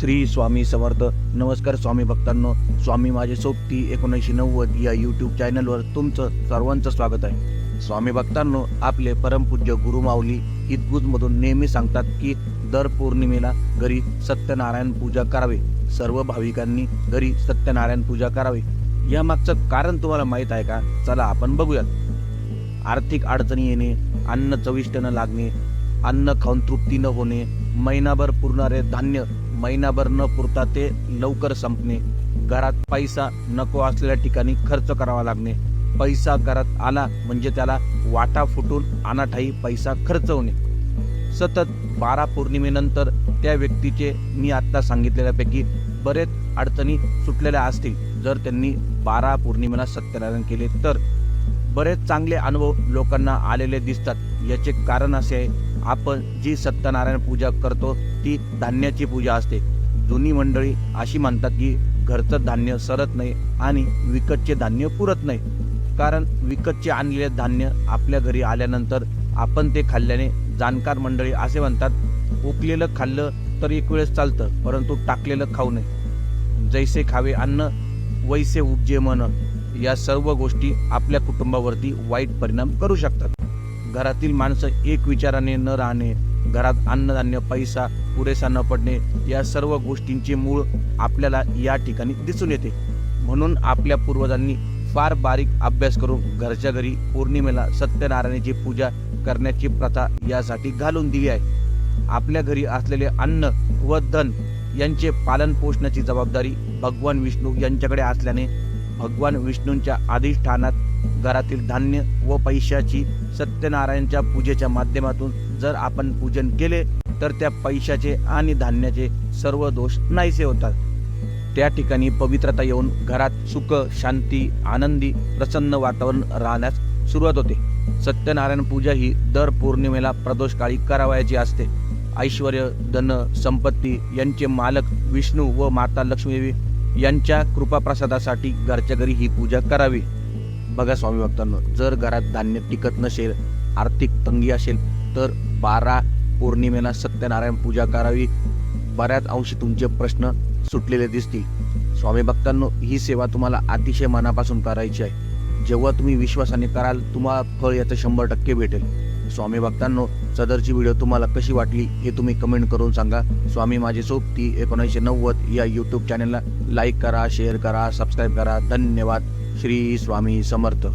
श्री स्वामी समर्थ. नमस्कार स्वामी भक्तांनो. स्वामी माझे सोबती एकोणीसशे नव्वद या यूट्यूब चॅनलवर तुमचं सर्वांचं स्वागत आहे. स्वामी भक्तांनो आपले परमपूज्य गुरुमाऊली हितगुजमधून नेहमी सांगतात की दर पौर्णिमेला घरी सत्यनारायण पूजा करावे. सर्व भाविकांनी घरी सत्यनारायण पूजा करावी. यामागचं कारण तुम्हाला माहीत आहे का? चला आपण बघूयात. आर्थिक अडचणी येणे अन्न चविष्ट न लागणे अन्न खाऊन तृप्ती न होणे महिनाभर पुरणारे धान्य महिनाभर न पुरता ते लवकर संपणे. घरात पैसा नको असलेल्या ठिकाणी खर्च करावा लागणे. पैसा घरात आला म्हणजे त्याला वाटा फुटून अनाठाई पैसा खर्च होणे सतत बारा पौर्णिमेनंतर त्या व्यक्तीचे मी आत्ता सांगितलेल्यापैकी बरेच अडचणी सुटलेल्या असतील. जर त्यांनी बारा पौर्णिमेला सत्यनारायण केले तर. बरेच चांगले अनुभव लोकांना आलेले दिसतात. याचे कारण असे आहे आपण जी सत्यनारायण पूजा करतो ती धान्याची पूजा असते. जुनी मंडळी अशी म्हणतात की घरचं धान्य सरत नाही आणि विकतचे धान्य पुरत नाही. कारण विकतचे आणलेले धान्य आपल्या घरी आल्यानंतर आपण ते खाल्ल्याने जाणकार मंडळी असे म्हणतात उकलेलं खाल्लं तर एक वेळेस चालतं परंतु टाकलेलं खाऊ नये. जैसे खावे अन्न वैसे उपजे मन. या सर्व गोष्टी आपल्या कुटुंबावरती वाईट परिणाम करू शकतात. घरातील माणसं एक विचाराने न राहणे घरात अन्नधान्य पैसा पुरेसा न पडणे या सर्व गोष्टींचे मूळ आपल्याला या ठिकाणी दिसून येते. म्हणून आपल्या पूर्वजांनी फार बारीक अभ्यास करून घरच्या घरी पौर्णिमेला सत्यनारायणाची पूजा करण्याची प्रथा यासाठी घालून दिली आहे. आपल्या घरी असलेले अन्न व धन यांचे पालन पोषणाची जबाबदारी भगवान विष्णू यांच्याकडे असल्याने भगवान विष्णूंच्या अधिष्ठानात घरातील धान्य व पैशाची सत्यनारायणच्या पूजेच्या माध्यमातून जर आपण पूजन केले तर त्या पैशाचे आणि धान्याचे सर्व दोष नाहीसे होतात. त्या ठिकाणी पवित्रता येऊन घरात सुख शांती आनंदी प्रसन्न वातावरण राहण्यास सुरुवात होते. सत्यनारायण पूजा ही दर पौर्णिमेला प्रदोषकाळी करावयाची असते. ऐश्वर धन संपत्ती यांचे मालक विष्णू व माता लक्ष्मीदेवी यांच्या कृपाप्रसादासाठी घरच्या घरी ही पूजा करावी. बघा स्वामी भक्तांनो जर घरात धान्य टिकत नसेल आर्थिक तंगी असेल तर बारा पौर्णिमेला सत्यनारायण पूजा करावी. बऱ्याच अंशी तुमचे प्रश्न सुटलेले दिसतील. स्वामी भक्तांनो ही सेवा तुम्हाला अतिशय मनापासून करायची आहे. जेव्हा तुम्ही विश्वासाने कराल तुम्हाला फळ याचं शंभर टक्के भेटेल. स्वामी भक्तांनो सदरची व्हिडिओ तुम्हाला कशी वाटली हे तुम्ही कमेंट करून सांगा. स्वामी माझे सोबती एकोणीसशे नव्वद या यूट्यूब चॅनलला लाईक करा शेअर करा सबस्क्राईब करा. धन्यवाद. श्री स्वामी समर्थ.